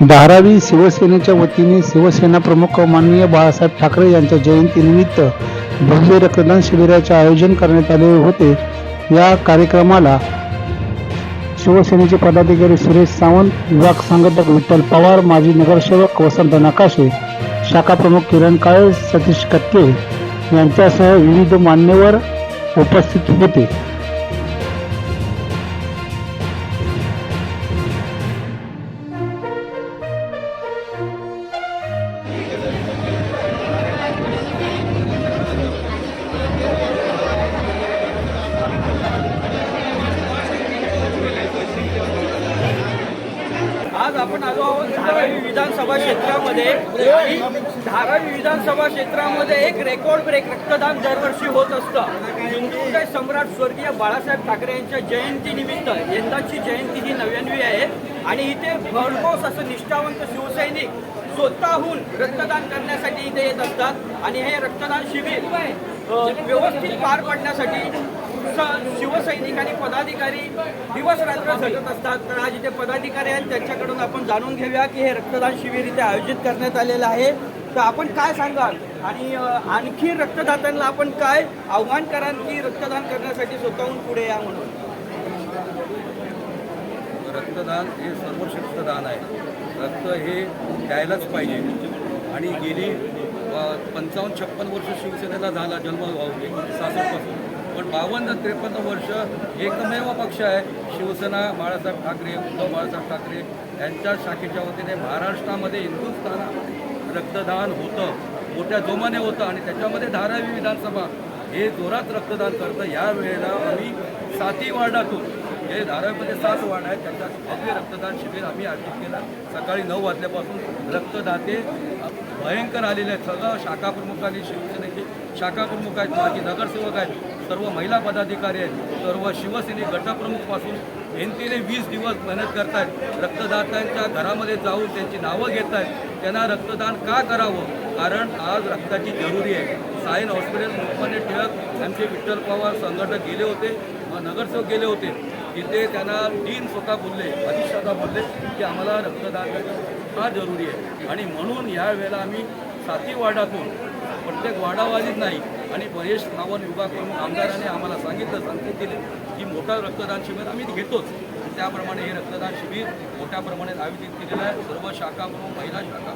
धारावी शिवसेनेच्या वतीने शिवसेना प्रमुख माननीय बाळासाहेब ठाकरे यांच्या जयंतीनिमित्त भव्य रक्तदान शिबिराचे आयोजन करण्यात आले होते. या कार्यक्रमाला शिवसेनेचे पदाधिकारी सुरेश सावंत विभाग संघटक विठ्ठल पवार माजी नगरसेवक वसंत नकाशे शाखा प्रमुख किरण काळे सतीश कटके यांच्यासह विविध मान्यवर उपस्थित होते. आपण आलो आहोत धारावी विधानसभा क्षेत्रामध्ये आणि धारावी विधानसभा क्षेत्रामध्ये एक रेकॉर्ड ब्रेक रक्तदान दरवर्षी होत असतं. हिंदुहृदय सम्राट स्वर्गीय बाळासाहेब ठाकरे यांच्या जयंतीनिमित्त यंदाची जयंती ही नव्याण्णवी आहे आणि इथे भरघोस असं निष्ठावंत शिवसैनिक स्वतःहून रक्तदान करण्यासाठी इथे येत असतात आणि हे रक्तदान शिबिर व्यवस्थित पार पाडण्यासाठी शिवसैनिक आणि पदाधिकारी दिवस रात्र झटत असतात. तर आज इथे पदाधिकारी आहेत त्यांच्याकडून आपण जाणून घेऊया की हे रक्तदान शिबिर इथे आयोजित करण्यात आलेलं आहे. तर आपण काय सांगाल? आणि आणखी रक्तदात्यांना आपण काय आव्हान कराल की रक्तदान करण्यासाठी स्वतःहून पुढे या म्हणून? रक्तदान हे सर्वश्रेष्ठ दान आहे. रक्त हे द्यायलाच पाहिजे. आणि गेली पंचावन्न छप्पन वर्ष शिवसेनेला झाला जन्म सासरपासून. पण बावन्न त्रेपन्न वर्ष एकमेव पक्ष आहे. शिवसेना बाळासाहेब ठाकरे उद्धव बाळासाहेब ठाकरे यांच्या शाखेच्या वतीने महाराष्ट्रामध्ये हिंदुस्थानात रक्तदान होतं. मोठ्या जोमाने होतं आणि त्याच्यामध्ये धारावी विधानसभा हे जोरात रक्तदान करतं. या वेळेला आम्ही साती वार्डातून हे धारावीमध्ये सात वार्ड आहेत त्यांच्या भव्य रक्तदान शिबिर आम्ही आयोजित केलं. सकाळी नऊ वाजल्यापासून रक्तदाते भयंकर आलेले आहेत. सगळं शाखाप्रमुख आणि शिवसेनेचे शाखाप्रमुख आहेत माजी नगरसेवक आहेत. सर्व महिला पदाधिकारी आहेत सर्व शिवसैनिक गटप्रमुखपासून एनतीने वीस दिवस मेहनत करतायत रक्तदात्यांच्या घरामध्ये जाऊन त्यांची नावं घेत आहेत त्यांना रक्तदान का करावं? कारण आज रक्ताची जरुरी आहे. सायन हॉस्पिटल लोकमान्य टिळक यांचे विठ्ठल पवार संघटक गेले होते व नगरसेवक गेले होते. तिथे त्यांना तीन स्वतः बोलले अधिष्ठाता बोलले की आम्हाला रक्तदान हा जरुरी आहे. आणि म्हणून ह्या वेळेला आम्ही साती वार्डातून प्रत्येक वाडावाजीत नाही. आणि महेश नावन विभाग प्रमुख आमदारांनी आम्हाला सांगितलं संकेत दिले की मोठा रक्तदान शिबिर आम्ही घेतोच. आणि त्याप्रमाणे हे रक्तदान शिबिर मोठ्या प्रमाणात आयोजित केलेलं आहे. सर्व शाखा प्रमुख महिला शाखा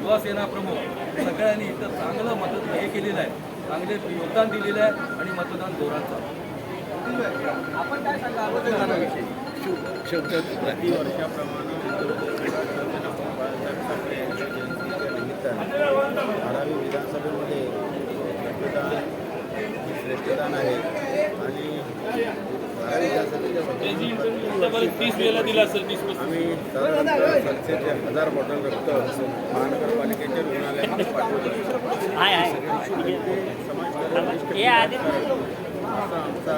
युवा सेना प्रमुख सगळ्यांनी इथं चांगलं मदत हे केलेलं आहे. चांगले योगदान दिलेलं आहे आणि मतदान जोरात. आपण काय सांगा प्रतिवर्षाप्रमाणे शिवसेना बाळासाहेब ठाकरे यांच्या जयंतीच्या निमित्तानं धारावी विधानसभेमध्ये रक्तदान हे श्रेष्ठदान आहे आणि धारावी विधानसभेच्या वतीने तीस वेळेला दिला असेल तीस आम्ही साधारणतः सातशे ते हजार बॉटल रक्त महानगरपालिकेच्या रुग्णालयात पाठवतो असा आमचा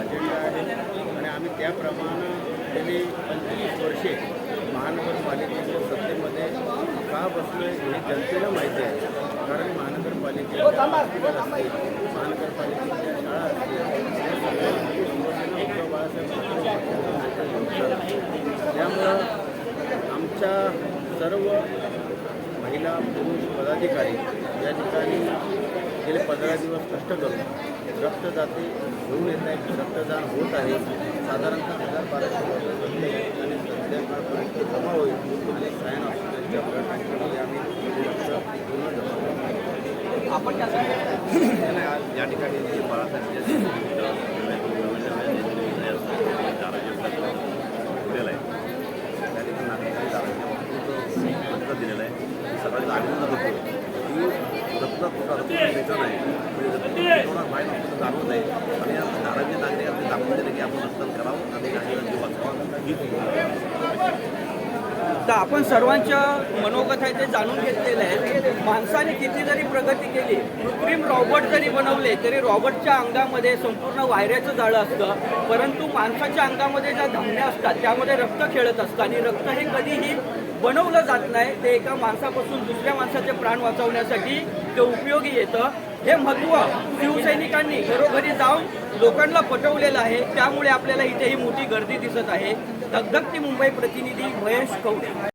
अजेंडा आहे. आणि आम्ही त्याप्रमाणे गेली पंचवीस वर्षे महानगरपालिकेच्या सत्तेमध्ये का बसलो हे जनतेला माहिती आहे. कारण महानगरपालिकेचे हॉस्पिटल असतील महानगरपालिकेच्या शाळा असतील बाळासाहेब. त्यामुळं आमच्या सर्व महिला पुरुष पदाधिकारी या ठिकाणी गेले पंधरा दिवस कष्ट करून रक्तदाते घेऊन येत आहेत रक्तदान होत आहे साधारणतः हजार बाराशे ठिकाणी संध्याकाळपर्यंत जमा होईल आणि सायन हॉस्पिटलच्या ब्लड बँकेमध्ये आम्ही रक्त पूर्ण जमा. आपण काय या ठिकाणी जे दिलेलं आहे त्या ठिकाणी नागरिकांनी धारावीच्या दिलेलं आहे. सकाळी आनंद होतो. की रक्त नाही. म्हणजे थोडा बाहेर आपल्याला जाणवत नाही. आणि या धारावी नागरिकांनी दाखवून दिले की आपण रक्तदान करावं आणि नागरिकांना जीव ही तर आपण सर्वांच्या मनोगत आहे ते जाणून घेतलेलं आहे. माणसाने किती जरी प्रगती केली कृत्रिम रॉबोट जरी बनवले तरी रॉबोटच्या अंगामध्ये संपूर्ण वायऱ्याचं जाळं असतं. परंतु माणसाच्या अंगामध्ये ज्या धमन्या असतात त्यामध्ये रक्त खेळत असतं. आणि रक्त हे कधीही बनवलं जात नाही ते एका माणसापासून दुसऱ्या माणसाचे प्राण वाचवण्यासाठी ते उपयोगी येतं हे महत्त्व शिवसैनिकांनी घरोघरी जाऊन लोकांना पटवलेलं आहे. त्यामुळे आपल्याला इथे ही मोठी गर्दी दिसत आहे. धगधगती मुंबई प्रतिनिधी महेश कवडे.